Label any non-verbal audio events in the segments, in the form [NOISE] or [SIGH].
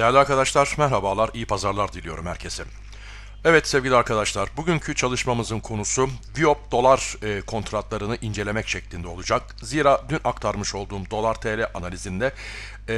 Değerli arkadaşlar merhabalar, iyi pazarlar diliyorum herkese. Evet sevgili arkadaşlar, bugünkü çalışmamızın konusu Viop dolar e, kontratlarını incelemek şeklinde olacak. Zira dün aktarmış olduğum dolar TL analizinde e,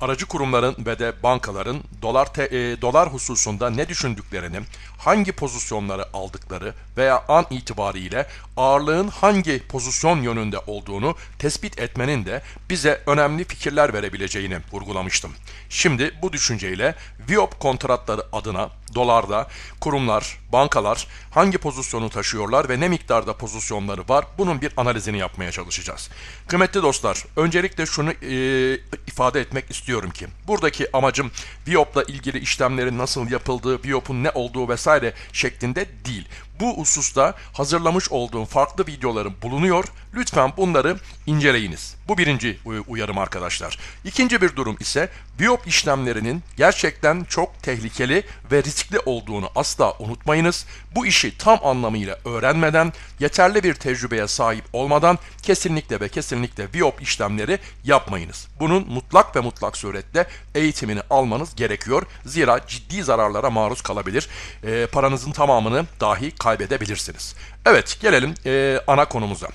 aracı kurumların ve de bankaların dolar te, e, dolar hususunda ne düşündüklerini, hangi pozisyonları aldıkları veya an itibariyle ağırlığın hangi pozisyon yönünde olduğunu tespit etmenin de bize önemli fikirler verebileceğini vurgulamıştım. Şimdi bu düşünceyle Viop kontratları adına dolarda kurumlar, bankalar hangi pozisyonu taşıyorlar ve ne miktarda pozisyonları var bunun bir analizini yapmaya çalışacağız. Kıymetli dostlar, öncelikle şunu e, ifade etmek istiyorum ki buradaki amacım Viop'la ilgili işlemlerin nasıl yapıldığı, Viop'un ne olduğu vesaire şeklinde değil. Bu hususta hazırlamış olduğum farklı videolarım bulunuyor. Lütfen bunları inceleyiniz. Bu birinci uyarım arkadaşlar. İkinci bir durum ise biyop işlemlerinin gerçekten çok tehlikeli ve riskli olduğunu asla unutmayınız. Bu işi tam anlamıyla öğrenmeden, yeterli bir tecrübeye sahip olmadan kesinlikle ve kesinlikle biyop işlemleri yapmayınız. Bunun mutlak ve mutlak suretle eğitimini almanız gerekiyor. Zira ciddi zararlara maruz kalabilir. E, paranızın tamamını dahi kaybedebilirsiniz. Evet gelelim e, ana konumuza.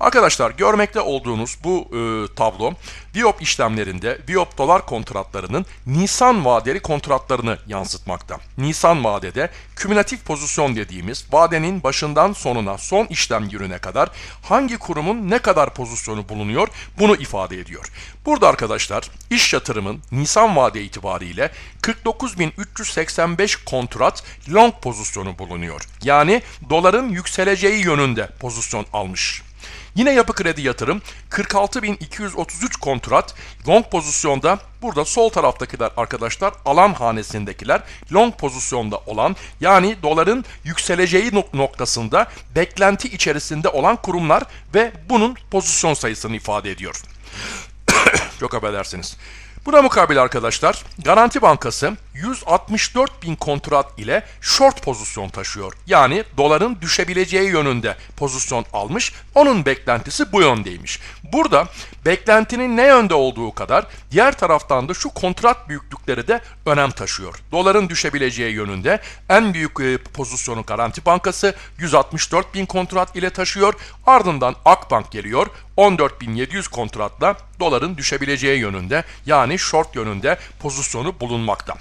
Arkadaşlar görmekte olduğunuz bu e, tablo Viop işlemlerinde Viop dolar kontratlarının Nisan vadeli kontratlarını yansıtmakta. Nisan vadede kümülatif pozisyon dediğimiz vadenin başından sonuna son işlem gününe kadar hangi kurumun ne kadar pozisyonu bulunuyor bunu ifade ediyor. Burada arkadaşlar iş yatırımın Nisan vade itibariyle 49.385 kontrat long pozisyonu bulunuyor. Yani doların yükseleceği yönünde pozisyon almış. Yine yapı kredi yatırım 46.233 kontrat long pozisyonda burada sol taraftakiler arkadaşlar alan hanesindekiler long pozisyonda olan yani doların yükseleceği noktasında beklenti içerisinde olan kurumlar ve bunun pozisyon sayısını ifade ediyor. [COUGHS] Çok affedersiniz. Buna mukabil arkadaşlar Garanti Bankası 164 bin kontrat ile short pozisyon taşıyor. Yani doların düşebileceği yönünde pozisyon almış. Onun beklentisi bu yöndeymiş. Burada beklentinin ne yönde olduğu kadar diğer taraftan da şu kontrat büyüklükleri de önem taşıyor. Doların düşebileceği yönünde en büyük e, pozisyonu Garanti Bankası 164 bin kontrat ile taşıyor. Ardından Akbank geliyor. 14.700 kontratla doların düşebileceği yönünde yani short yönünde pozisyonu bulunmakta.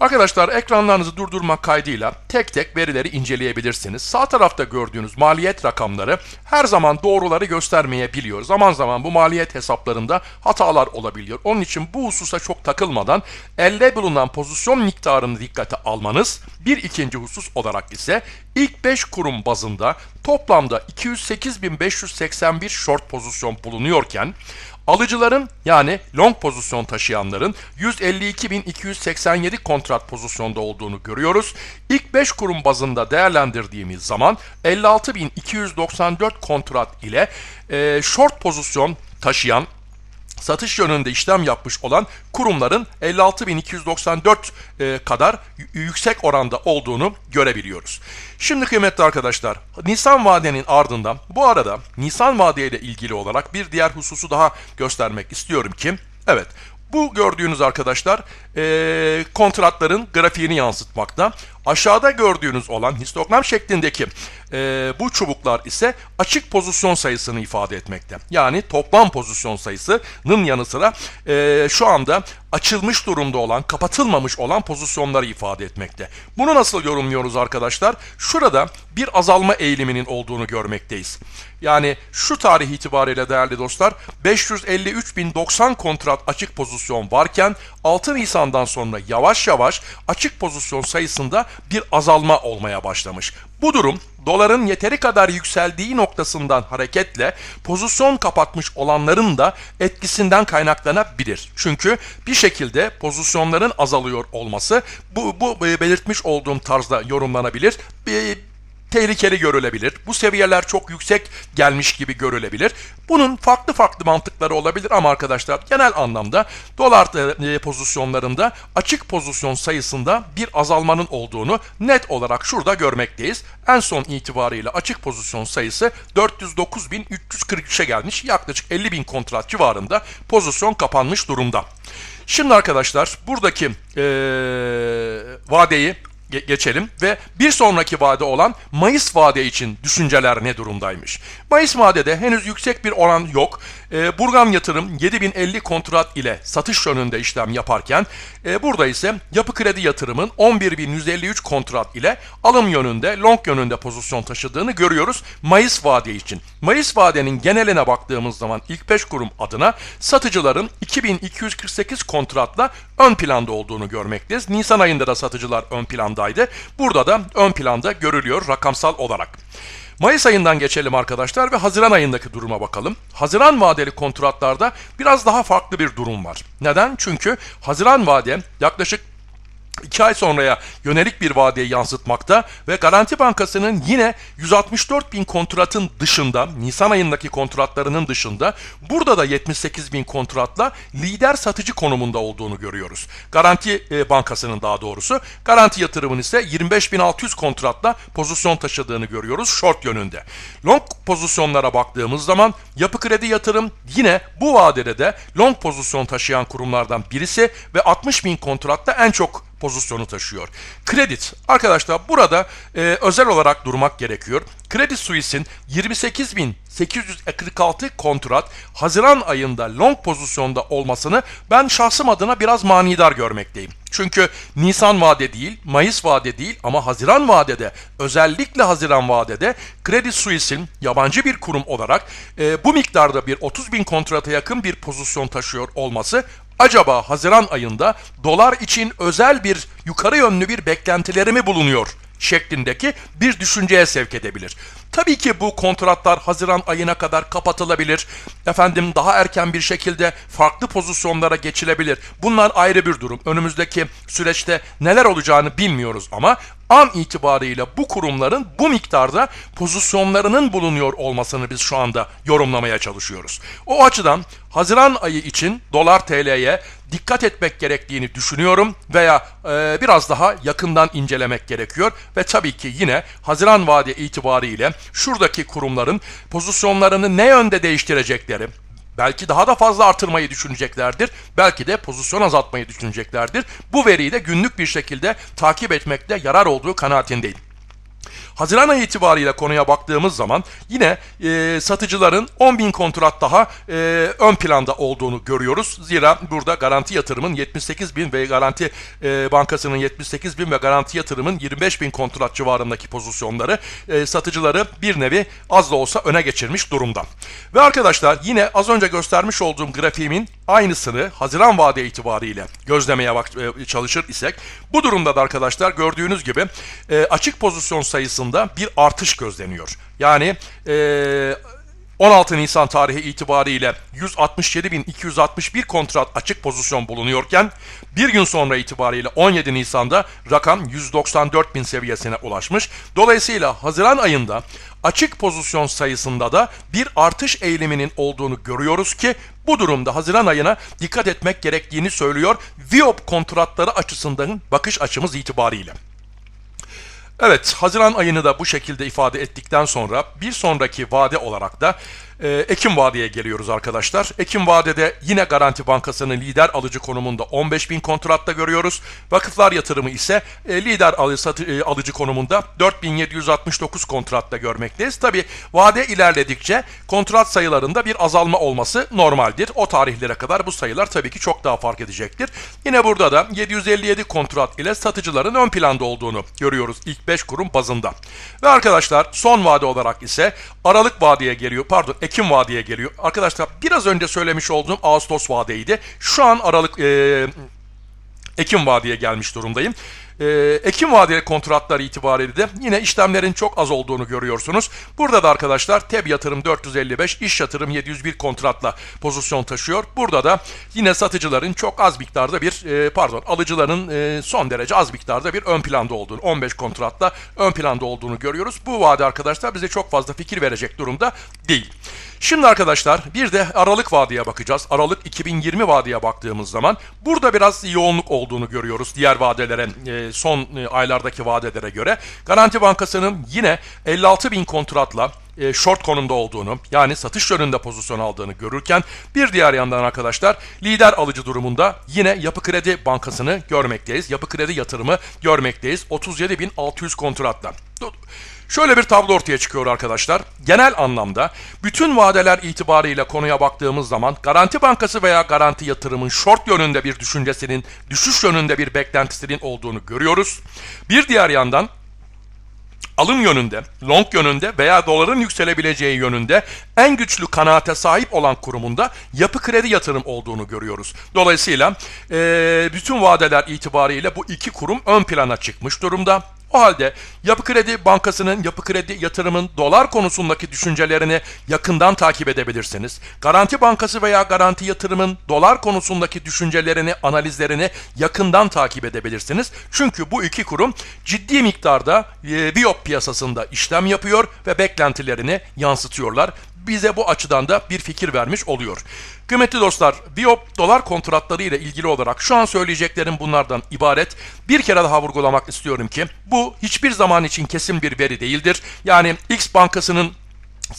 Arkadaşlar ekranlarınızı durdurmak kaydıyla tek tek verileri inceleyebilirsiniz. Sağ tarafta gördüğünüz maliyet rakamları her zaman doğruları göstermeyebiliyor. Zaman zaman bu maliyet hesaplarında hatalar olabiliyor. Onun için bu hususa çok takılmadan elde bulunan pozisyon miktarını dikkate almanız bir ikinci husus olarak ise ilk 5 kurum bazında toplamda 208.581 short pozisyon bulunuyorken Alıcıların yani long pozisyon taşıyanların 152.287 kontrat pozisyonda olduğunu görüyoruz. İlk 5 kurum bazında değerlendirdiğimiz zaman 56.294 kontrat ile e, short pozisyon taşıyan satış yönünde işlem yapmış olan kurumların 56.294 e, kadar yüksek oranda olduğunu görebiliyoruz. Şimdi kıymetli arkadaşlar, Nisan vadenin ardından bu arada Nisan vade ile ilgili olarak bir diğer hususu daha göstermek istiyorum ki, evet bu gördüğünüz arkadaşlar e, kontratların grafiğini yansıtmakta. Aşağıda gördüğünüz olan histogram şeklindeki e, bu çubuklar ise açık pozisyon sayısını ifade etmekte. Yani toplam pozisyon sayısının yanı sıra e, şu anda açılmış durumda olan, kapatılmamış olan pozisyonları ifade etmekte. Bunu nasıl yorumluyoruz arkadaşlar? Şurada bir azalma eğiliminin olduğunu görmekteyiz. Yani şu tarih itibariyle değerli dostlar 553.090 kontrat açık pozisyon varken 6 Nisan'dan sonra yavaş yavaş açık pozisyon sayısında bir azalma olmaya başlamış. Bu durum doların yeteri kadar yükseldiği noktasından hareketle pozisyon kapatmış olanların da etkisinden kaynaklanabilir. Çünkü bir şekilde pozisyonların azalıyor olması bu, bu belirtmiş olduğum tarzda yorumlanabilir. Tehlikeli görülebilir. Bu seviyeler çok yüksek gelmiş gibi görülebilir. Bunun farklı farklı mantıkları olabilir ama arkadaşlar genel anlamda dolar e, pozisyonlarında açık pozisyon sayısında bir azalmanın olduğunu net olarak şurada görmekteyiz. En son itibariyle açık pozisyon sayısı 409.343'e gelmiş. Yaklaşık 50.000 kontrat civarında pozisyon kapanmış durumda. Şimdi arkadaşlar buradaki eee, vadeyi ge- geçelim ve bir sonraki vade olan Mayıs vade için düşünceler ne durumdaymış? Mayıs vadede henüz yüksek bir oran yok. Ee, Burgan Yatırım 7050 kontrat ile satış yönünde işlem yaparken e, burada ise Yapı Kredi Yatırım'ın 11153 kontrat ile alım yönünde, long yönünde pozisyon taşıdığını görüyoruz Mayıs vade için. Mayıs vadenin geneline baktığımız zaman ilk 5 kurum adına satıcıların 2248 kontratla ön planda olduğunu görmekteyiz. Nisan ayında da satıcılar ön plandaydı. Burada da ön planda görülüyor rakamsal olarak. Mayıs ayından geçelim arkadaşlar ve Haziran ayındaki duruma bakalım. Haziran vadeli kontratlarda biraz daha farklı bir durum var. Neden? Çünkü Haziran vade yaklaşık 2 ay sonraya yönelik bir vadeye yansıtmakta ve Garanti Bankası'nın yine 164 bin kontratın dışında, Nisan ayındaki kontratlarının dışında burada da 78 bin kontratla lider satıcı konumunda olduğunu görüyoruz. Garanti e, Bankası'nın daha doğrusu, Garanti Yatırım'ın ise 25.600 kontratla pozisyon taşıdığını görüyoruz short yönünde. Long pozisyonlara baktığımız zaman Yapı Kredi Yatırım yine bu vadede de long pozisyon taşıyan kurumlardan birisi ve 60 bin kontratla en çok pozisyonu taşıyor. Kredit. Arkadaşlar burada e, özel olarak durmak gerekiyor. Kredi Suisse'in 28.846 kontrat Haziran ayında long pozisyonda olmasını ben şahsım adına biraz manidar görmekteyim. Çünkü Nisan vade değil, Mayıs vade değil ama Haziran vadede özellikle Haziran vadede Kredi Suisse'in yabancı bir kurum olarak e, bu miktarda bir 30 bin kontrata yakın bir pozisyon taşıyor olması acaba Haziran ayında dolar için özel bir yukarı yönlü bir beklentileri mi bulunuyor şeklindeki bir düşünceye sevk edebilir. Tabii ki bu kontratlar Haziran ayına kadar kapatılabilir. Efendim daha erken bir şekilde farklı pozisyonlara geçilebilir. Bunlar ayrı bir durum. Önümüzdeki süreçte neler olacağını bilmiyoruz ama an itibariyle bu kurumların bu miktarda pozisyonlarının bulunuyor olmasını biz şu anda yorumlamaya çalışıyoruz. O açıdan Haziran ayı için dolar TL'ye dikkat etmek gerektiğini düşünüyorum veya e, biraz daha yakından incelemek gerekiyor ve tabii ki yine Haziran vade itibariyle şuradaki kurumların pozisyonlarını ne yönde değiştirecekleri, belki daha da fazla artırmayı düşüneceklerdir. Belki de pozisyon azaltmayı düşüneceklerdir. Bu veriyi de günlük bir şekilde takip etmekte yarar olduğu kanaatindeyim. Haziran ayı itibariyle konuya baktığımız zaman yine e, satıcıların 10 bin kontrat daha e, ön planda olduğunu görüyoruz. Zira burada garanti yatırımın 78 bin ve garanti e, bankasının 78 bin ve garanti yatırımın 25 bin kontrat civarındaki pozisyonları e, satıcıları bir nevi az da olsa öne geçirmiş durumda. Ve arkadaşlar yine az önce göstermiş olduğum grafiğimin aynısını Haziran vade itibariyle gözlemeye e, çalışır isek bu durumda da arkadaşlar gördüğünüz gibi e, açık pozisyon sayısında bir artış gözleniyor. Yani e, 16 Nisan tarihi itibariyle 167.261 kontrat açık pozisyon bulunuyorken bir gün sonra itibariyle 17 Nisan'da rakam 194.000 seviyesine ulaşmış. Dolayısıyla Haziran ayında açık pozisyon sayısında da bir artış eğiliminin olduğunu görüyoruz ki bu durumda Haziran ayına dikkat etmek gerektiğini söylüyor Viop kontratları açısından bakış açımız itibariyle. Evet, Haziran ayını da bu şekilde ifade ettikten sonra bir sonraki vade olarak da e, Ekim vadeye geliyoruz arkadaşlar. Ekim vadede yine Garanti Bankası'nın lider alıcı konumunda 15 bin kontratta görüyoruz. Vakıflar yatırımı ise e, lider alı, satı, e, alıcı konumunda 4769 kontratta görmekteyiz. Tabi vade ilerledikçe kontrat sayılarında bir azalma olması normaldir. O tarihlere kadar bu sayılar tabii ki çok daha fark edecektir. Yine burada da 757 kontrat ile satıcıların ön planda olduğunu görüyoruz ilk 5 kurum bazında. Ve arkadaşlar son vade olarak ise Aralık vadeye geliyor. Pardon Ekim vadeye geliyor. Arkadaşlar biraz önce söylemiş olduğum Ağustos vadeydi. Şu an Aralık e, Ekim vadeye gelmiş durumdayım. Ee, Ekim vadeli kontratlar itibariyle de yine işlemlerin çok az olduğunu görüyorsunuz. Burada da arkadaşlar TEB yatırım 455, iş yatırım 701 kontratla pozisyon taşıyor. Burada da yine satıcıların çok az miktarda bir e, pardon alıcıların e, son derece az miktarda bir ön planda olduğunu 15 kontratla ön planda olduğunu görüyoruz. Bu vade arkadaşlar bize çok fazla fikir verecek durumda değil. Şimdi arkadaşlar bir de Aralık vadeye bakacağız. Aralık 2020 vadeye baktığımız zaman burada biraz yoğunluk olduğunu görüyoruz diğer vadelere e, son e, aylardaki vadelere göre. Garanti Bankası'nın yine 56 bin kontratla e, short konumda olduğunu yani satış yönünde pozisyon aldığını görürken bir diğer yandan arkadaşlar lider alıcı durumunda yine Yapı Kredi Bankası'nı görmekteyiz. Yapı Kredi yatırımı görmekteyiz. 37.600 kontratla. Şöyle bir tablo ortaya çıkıyor arkadaşlar. Genel anlamda bütün vadeler itibarıyla konuya baktığımız zaman Garanti Bankası veya Garanti Yatırım'ın short yönünde bir düşüncesinin, düşüş yönünde bir beklentisinin olduğunu görüyoruz. Bir diğer yandan alım yönünde, long yönünde veya doların yükselebileceği yönünde en güçlü kanaate sahip olan kurumunda yapı kredi yatırım olduğunu görüyoruz. Dolayısıyla eee, bütün vadeler itibariyle bu iki kurum ön plana çıkmış durumda. O halde Yapı Kredi Bankası'nın Yapı Kredi Yatırım'ın dolar konusundaki düşüncelerini yakından takip edebilirsiniz. Garanti Bankası veya Garanti Yatırım'ın dolar konusundaki düşüncelerini, analizlerini yakından takip edebilirsiniz. Çünkü bu iki kurum ciddi miktarda e, Viyop piyasasında işlem yapıyor ve beklentilerini yansıtıyorlar bize bu açıdan da bir fikir vermiş oluyor. Kıymetli dostlar, Viyop dolar kontratları ile ilgili olarak şu an söyleyeceklerim bunlardan ibaret. Bir kere daha vurgulamak istiyorum ki bu hiçbir zaman için kesin bir veri değildir. Yani X bankasının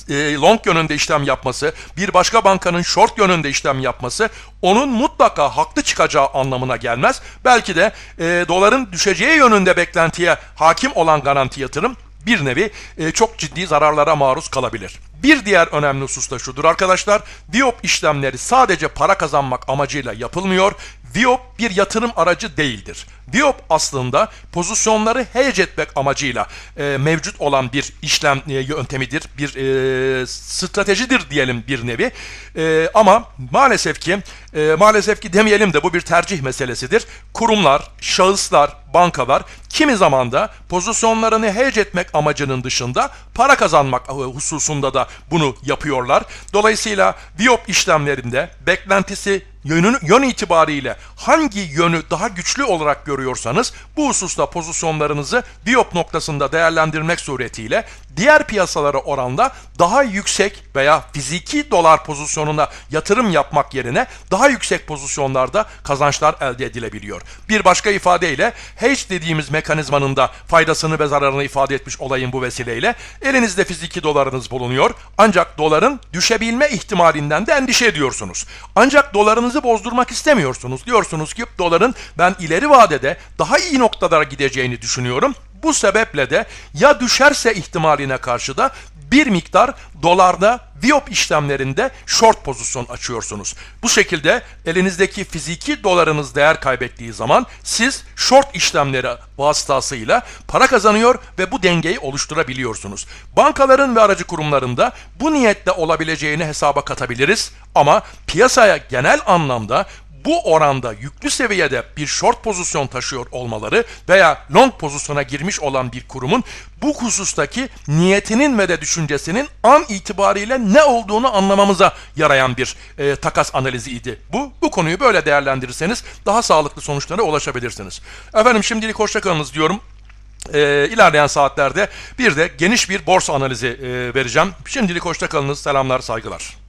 e, long yönünde işlem yapması, bir başka bankanın short yönünde işlem yapması onun mutlaka haklı çıkacağı anlamına gelmez. Belki de e, doların düşeceği yönünde beklentiye hakim olan garanti yatırım bir nevi e, çok ciddi zararlara maruz kalabilir. Bir diğer önemli husus da şudur arkadaşlar. Viyop işlemleri sadece para kazanmak amacıyla yapılmıyor. Viyop bir yatırım aracı değildir. Viyop aslında pozisyonları hedge etmek amacıyla e, mevcut olan bir işlem e, yöntemidir, bir e, stratejidir diyelim bir nevi. E, ama maalesef ki, e, maalesef ki demeyelim de bu bir tercih meselesidir. Kurumlar, şahıslar, bankalar kimi zaman da pozisyonlarını hedge etmek amacının dışında para kazanmak e, hususunda da bunu yapıyorlar. Dolayısıyla Viyop işlemlerinde beklentisi yönün, yön itibariyle hangi yönü daha güçlü olarak görüyorsanız bu hususta pozisyonlarınızı Viyop noktasında değerlendirmek suretiyle diğer piyasalara oranla daha yüksek veya fiziki dolar pozisyonuna yatırım yapmak yerine daha yüksek pozisyonlarda kazançlar elde edilebiliyor. Bir başka ifadeyle hedge dediğimiz mekanizmanın da faydasını ve zararını ifade etmiş olayım bu vesileyle. Elinizde fiziki dolarınız bulunuyor ancak doların düşebilme ihtimalinden de endişe ediyorsunuz. Ancak dolarınızı bozdurmak istemiyorsunuz. Diyorsunuz ki doların ben ileri vadede daha iyi noktalara gideceğini düşünüyorum. Bu sebeple de ya düşerse ihtimaline karşı da bir miktar dolarda Viyop işlemlerinde short pozisyon açıyorsunuz. Bu şekilde elinizdeki fiziki dolarınız değer kaybettiği zaman siz short işlemleri vasıtasıyla para kazanıyor ve bu dengeyi oluşturabiliyorsunuz. Bankaların ve aracı kurumlarında bu niyetle olabileceğini hesaba katabiliriz ama piyasaya genel anlamda bu oranda yüklü seviyede bir short pozisyon taşıyor olmaları veya long pozisyona girmiş olan bir kurumun bu husustaki niyetinin ve de düşüncesinin an itibariyle ne olduğunu anlamamıza yarayan bir e, takas analiziydi. Bu bu konuyu böyle değerlendirirseniz daha sağlıklı sonuçlara ulaşabilirsiniz. Efendim şimdilik hoşçakalınız diyorum. E, ilerleyen saatlerde bir de geniş bir borsa analizi e, vereceğim. Şimdilik hoşçakalınız. Selamlar, saygılar.